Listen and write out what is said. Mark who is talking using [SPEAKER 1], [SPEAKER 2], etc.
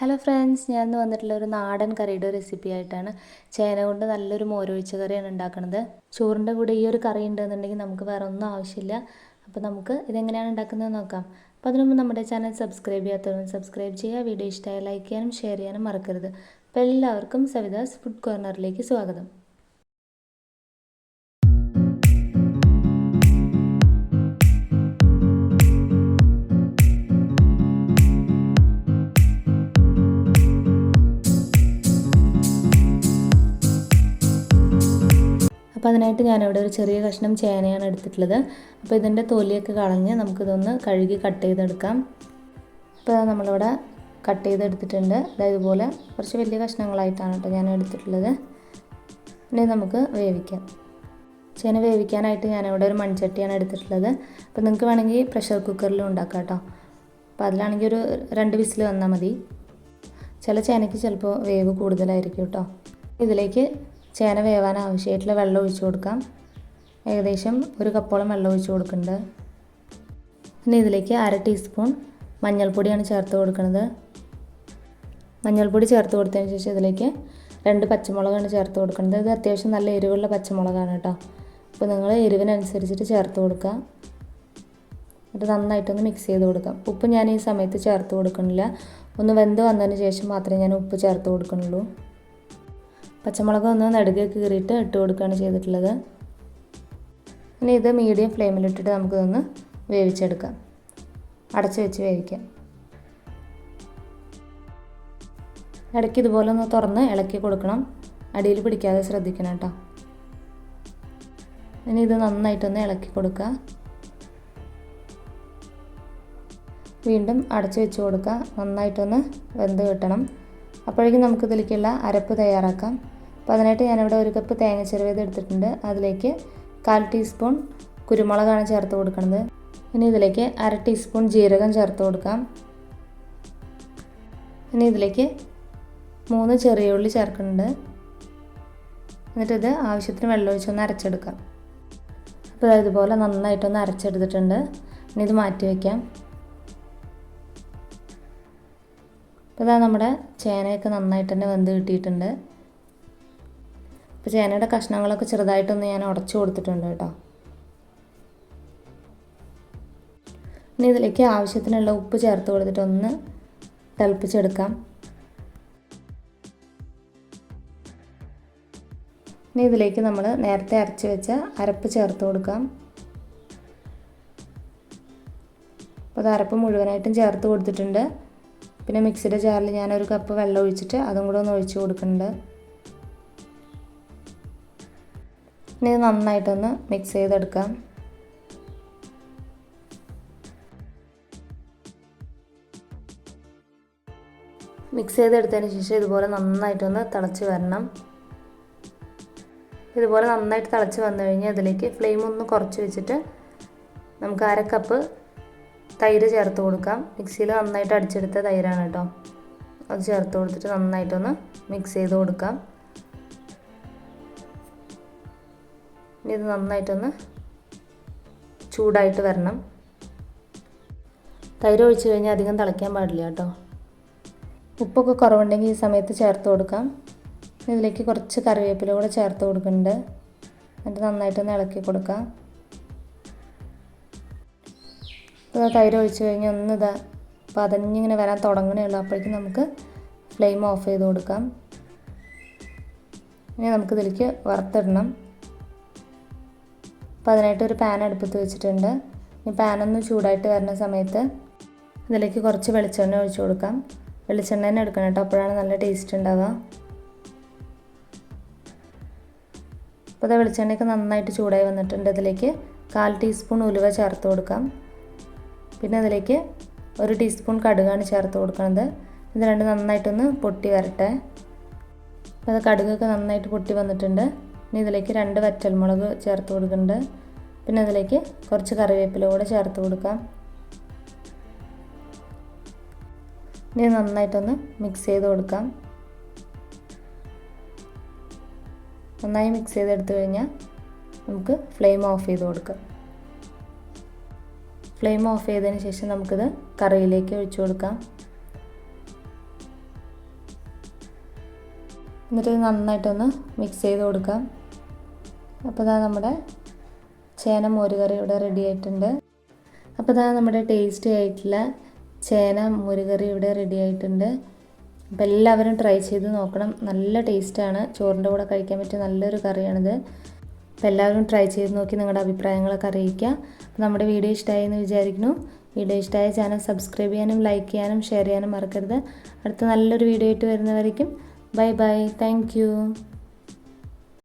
[SPEAKER 1] Hello friends ഞാൻ ഇന്ന് വന്നിട്ടുള്ള ഒരു നാടൻ കറിയുടെ റെസിപ്പി ആയിട്ടാണ് ചേന കൊണ്ട് നല്ലൊരു മോരൊഴിച്ച കറിയാണ് ഉണ്ടാക്കുന്നത്. ചോറിന്റെ കൂടെ ഈ ഒരു കറി ഉണ്ടെന്നുണ്ടെങ്കിൽ നമുക്ക് വേറെ ഒന്നും ആവശ്യമില്ല. അപ്പോൾ നമുക്ക് ഇതെങ്ങനെയാണ് ഉണ്ടാക്കുന്നത് നോക്കാം. അപ്പോൾ അതിനു മുമ്പ് നമ്മുടെ ചാനൽ സബ്സ്ക്രൈബ് ചെയ്യാത്തവരും സബ്സ്ക്രൈബ് ചെയ്യുക. വീഡിയോ ഇഷ്ടമായി ലൈക്ക് ചെയ്യാനും ഷെയർ ചെയ്യാനും മറക്കരുത്. അപ്പോൾ എല്ലാവർക്കും സവിതാസ് ഫുഡ് കോർണറിലേക്ക് സ്വാഗതം. അപ്പോൾ അതിനായിട്ട് ഞാനിവിടെ ഒരു ചെറിയ കഷ്ണം ചേനയാണ് എടുത്തിട്ടുള്ളത്. അപ്പോൾ ഇതിന്റെ തൊലിയൊക്കെ കളഞ്ഞ് നമുക്കിതൊന്ന് കഴുകി കട്ട് ചെയ്തെടുക്കാം. അപ്പോൾ നമ്മളിവിടെ കട്ട് ചെയ്തെടുത്തിട്ടുണ്ട്. അതായത് ഇതുപോലെ കുറച്ച് വലിയ കഷ്ണങ്ങളായിട്ടാണ് കേട്ടോ ഞാൻ എടുത്തിട്ടുള്ളത്. ഇനി നമുക്ക് വേവിക്കാം. ചേന വേവിക്കാനായിട്ട് ഞാനിവിടെ ഒരു മൺചട്ടിയാണ് എടുത്തിട്ടുള്ളത്. അപ്പോൾ നിങ്ങൾക്ക് വേണമെങ്കിൽ പ്രഷർ കുക്കറിലും ഉണ്ടാക്കാം കേട്ടോ. അപ്പോൾ അതിലാണെങ്കിൽ ഒരു രണ്ട് വിസിൽ വന്നാൽ മതി. ചില ചേനയ്ക്ക് ചിലപ്പോൾ വേവ് കൂടുതലായിരിക്കും കേട്ടോ. ഇതിലേക്ക് ചേന വേവാൻ ആവശ്യമായിട്ടുള്ള വെള്ളം ഒഴിച്ചു കൊടുക്കാം. ഏകദേശം ഒരു കപ്പോളം വെള്ളം ഒഴിച്ചു കൊടുക്കുന്നുണ്ട്. പിന്നെ ഇതിലേക്ക് അര ടീസ്പൂൺ മഞ്ഞൾപ്പൊടിയാണ് ചേർത്ത് കൊടുക്കുന്നത്. മഞ്ഞൾപ്പൊടി ചേർത്ത് കൊടുത്തതിന് ശേഷം ഇതിലേക്ക് രണ്ട് പച്ചമുളകാണ് ചേർത്ത് കൊടുക്കുന്നത്. ഇത് അത്യാവശ്യം നല്ല എരിവുള്ള പച്ചമുളകാണ് കേട്ടോ. അപ്പോൾ നിങ്ങൾ എരിവിനനുസരിച്ചിട്ട് ചേർത്ത് കൊടുക്കുക. എന്നിട്ട് നന്നായിട്ടൊന്ന് മിക്സ് ചെയ്ത് കൊടുക്കാം. ഉപ്പ് ഞാൻ ഈ സമയത്ത് ചേർത്ത് കൊടുക്കണില്ല ഒന്ന് വെന്ത് വന്നതിന് ശേഷം മാത്രമേ ഞാൻ ഉപ്പ് ചേർത്ത് കൊടുക്കുന്നുള്ളൂ. പച്ചമുളക് ഒന്ന് നടുകെ കീറിയിട്ട് ഇട്ട് കൊടുക്കുകയാണ് ചെയ്തിട്ടുള്ളത്. ഇനി ഇത് മീഡിയം ഫ്ലെയിമിലിട്ടിട്ട് നമുക്കിതൊന്ന് വേവിച്ചെടുക്കാം. അടച്ച് വെച്ച് വേവിക്കാം. ഇടയ്ക്ക് ഇതുപോലെ ഒന്ന് തുറന്ന് ഇളക്കി കൊടുക്കണം. അടിയിൽ പിടിക്കാതെ ശ്രദ്ധിക്കണം കേട്ടോ. ഇനി ഇത് നന്നായിട്ടൊന്ന് ഇളക്കി കൊടുക്കുക. വീണ്ടും അടച്ചു വെച്ച് കൊടുക്കുക. നന്നായിട്ടൊന്ന് വെന്ത് കിട്ടണം. അപ്പോഴേക്കും നമുക്ക് ഇതിലേക്കുള്ള അരപ്പ് തയ്യാറാക്കാം. അപ്പോൾ അതിനായിട്ട് ഞാനിവിടെ ഒരു കപ്പ് തേങ്ങ ചെറുവേത് എടുത്തിട്ടുണ്ട്. അതിലേക്ക് കാൽ ടീസ്പൂൺ കുരുമുളകാണ് ചേർത്ത് കൊടുക്കുന്നത് ഇനി ഇതിലേക്ക് അര ടീസ്പൂൺ ജീരകം ചേർത്ത് കൊടുക്കാം. ഇനി ഇതിലേക്ക് മൂന്ന് ചെറിയ ഉള്ളി ചേർക്കുന്നുണ്ട്. എന്നിട്ടിത് ആവശ്യത്തിന് വെള്ളം ഒഴിച്ചൊന്ന് അരച്ചെടുക്കാം. അപ്പോൾ ഇതുപോലെ നന്നായിട്ടൊന്ന് അരച്ചെടുത്തിട്ടുണ്ട്. ഇനി ഇത് മാറ്റി വയ്ക്കാം. അപ്പോൾ ഇതാ നമ്മുടെ ചേനയൊക്കെ നന്നായിട്ട് തന്നെ വെന്ത് കിട്ടിയിട്ടുണ്ട്. അപ്പോൾ ചേനയുടെ കഷ്ണങ്ങളൊക്കെ ചെറുതായിട്ടൊന്ന് ഞാൻ ഉടച്ചു കൊടുത്തിട്ടുണ്ട് കേട്ടോ. ഇനി ഇതിലേക്ക് ആവശ്യത്തിനുള്ള ഉപ്പ് ചേർത്ത് കൊടുത്തിട്ട് ഒന്ന് തിളപ്പിച്ചെടുക്കാം. ഇനി ഇതിലേക്ക് നമ്മൾ നേരത്തെ അരച്ച് വെച്ച അരപ്പ് ചേർത്ത് കൊടുക്കാം. അപ്പോൾ അത് അരപ്പ് മുഴുവനായിട്ടും ചേർത്ത് കൊടുത്തിട്ടുണ്ട്. പിന്നെ മിക്സിയുടെ ജാറിൽ ഞാനൊരു കപ്പ് വെള്ളം ഒഴിച്ചിട്ട് അതും കൂടെ ഒന്ന് ഒഴിച്ച് കൊടുക്കുന്നുണ്ട്. ഇനി ഇത് നന്നായിട്ടൊന്ന് മിക്സ് ചെയ്തെടുക്കാം. മിക്സ് ചെയ്തെടുത്തതിന് ശേഷം ഇതുപോലെ നന്നായിട്ടൊന്ന് തിളച്ച് വരണം. ഇതുപോലെ നന്നായിട്ട് തിളച്ച് വന്നു കഴിഞ്ഞാൽ അതിലേക്ക് ഫ്ലെയിം ഒന്ന് കുറച്ച് വെച്ചിട്ട് നമുക്ക് അര കപ്പ് തൈര് ചേർത്ത് കൊടുക്കാം. മിക്സിയിൽ നന്നായിട്ട് അടിച്ചെടുത്ത തൈരാണ് കേട്ടോ. അത് ചേർത്ത് കൊടുത്തിട്ട് നന്നായിട്ടൊന്ന് മിക്സ് ചെയ്ത് കൊടുക്കാം. ഇനി ഇത് നന്നായിട്ടൊന്ന് ചൂടായിട്ട് വരണം. തൈര് ഒഴിച്ച് കഴിഞ്ഞാൽ അധികം തിളയ്ക്കാൻ പാടില്ല കേട്ടോ. ഉപ്പൊക്കെ കുറവുണ്ടെങ്കിൽ ഈ സമയത്ത് ചേർത്ത് കൊടുക്കാം. ഇതിലേക്ക് കുറച്ച് കറിവേപ്പില കൂടെ ചേർത്ത് കൊടുക്കുന്നുണ്ട്. എന്നിട്ട് നന്നായിട്ടൊന്ന് ഇളക്കി കൊടുക്കാം. ഇപ്പോൾ തൈര് ഒഴിച്ച് കഴിഞ്ഞാൽ ഒന്ന് ഇതാ പതഞ്ഞിങ്ങനെ വരാൻ തുടങ്ങണേ ഉള്ളൂ അപ്പോഴേക്കും നമുക്ക് ഫ്ലെയിം ഓഫ് ചെയ്ത് കൊടുക്കാം. ഇനി നമുക്ക് ഇതിലേക്ക് വറുത്തിടണം. അപ്പോൾ അതിനായിട്ട് ഒരു പാൻ അടുപ്പത്ത് വെച്ചിട്ടുണ്ട്. ഈ പാനൊന്ന് ചൂടായിട്ട് വരുന്ന സമയത്ത് ഇതിലേക്ക് കുറച്ച് വെളിച്ചെണ്ണ ഒഴിച്ച് കൊടുക്കാം. വെളിച്ചെണ്ണ തന്നെ എടുക്കണം കേട്ടോ. അപ്പോഴാണ് നല്ല ടേസ്റ്റ് ഉണ്ടാവുക. അപ്പോൾ അത് വെളിച്ചെണ്ണയൊക്കെ നന്നായിട്ട് ചൂടായി വന്നിട്ടുണ്ട്. ഇതിലേക്ക് കാൽ ടീസ്പൂൺ ഉലുവ ചേർത്ത് കൊടുക്കാം. പിന്നെ അതിലേക്ക് ഒരു ടീസ്പൂൺ കടുകാണ് ചേർത്ത് കൊടുക്കുന്നത് ഇത് രണ്ട് നന്നായിട്ടൊന്ന് പൊട്ടി വരട്ടെ. അപ്പോൾ അത് കടുകൊക്കെ നന്നായിട്ട് പൊട്ടി വന്നിട്ടുണ്ട്. ഇനി ഇതിലേക്ക് രണ്ട് വറ്റൽമുളക് ചേർത്ത് കൊടുക്കുന്നുണ്ട്. പിന്നെ അതിലേക്ക് കുറച്ച് കറിവേപ്പില കൂടെ ചേർത്ത് കൊടുക്കാം. ഇനി നന്നായിട്ടൊന്ന് മിക്സ് ചെയ്ത് കൊടുക്കാം. നന്നായി മിക്സ് ചെയ്തെടുത്തു കഴിഞ്ഞാൽ നമുക്ക് ഫ്ലെയിം ഓഫ് ചെയ്ത് കൊടുക്കാം. ഫ്ലെയിം ഓഫ് ചെയ്തതിന് ശേഷം നമുക്കിത് കറിയിലേക്ക് ഒഴിച്ചു കൊടുക്കാം. എന്നിട്ട് നന്നായിട്ടൊന്ന് മിക്സ് ചെയ്ത് കൊടുക്കാം. അപ്പോൾ ഇതാ നമ്മുടെ ചേന മോരുകറി ഇവിടെ റെഡി ആയിട്ടുണ്ട്. അപ്പോൾ ഇതാ നമ്മുടെ ടേസ്റ്റി ആയിട്ടുള്ള ചേന മോരുകറി ഇവിടെ റെഡി ആയിട്ടുണ്ട്. അപ്പോൾ എല്ലാവരും ട്രൈ ചെയ്ത് നോക്കണം. നല്ല ടേസ്റ്റാണ് ചോറിന്റെ കൂടെ കഴിക്കാൻ പറ്റിയ നല്ലൊരു കറിയാണിത്. അപ്പോൾ എല്ലാവരും ട്രൈ ചെയ്ത് നോക്കി നിങ്ങളുടെ അഭിപ്രായങ്ങളൊക്കെ അറിയിക്കുക. നമ്മുടെ വീഡിയോ ഇഷ്ടമായി എന്ന് വിചാരിക്കുന്നു. വീഡിയോ ഇഷ്ടമായ ചാനൽ സബ്സ്ക്രൈബ് ചെയ്യാനും ലൈക്ക് ചെയ്യാനും ഷെയർ ചെയ്യാനും മറക്കരുത്. അടുത്ത നല്ലൊരു വീഡിയോ ആയിട്ട് വരുന്നവരേക്കും. Bye bye thank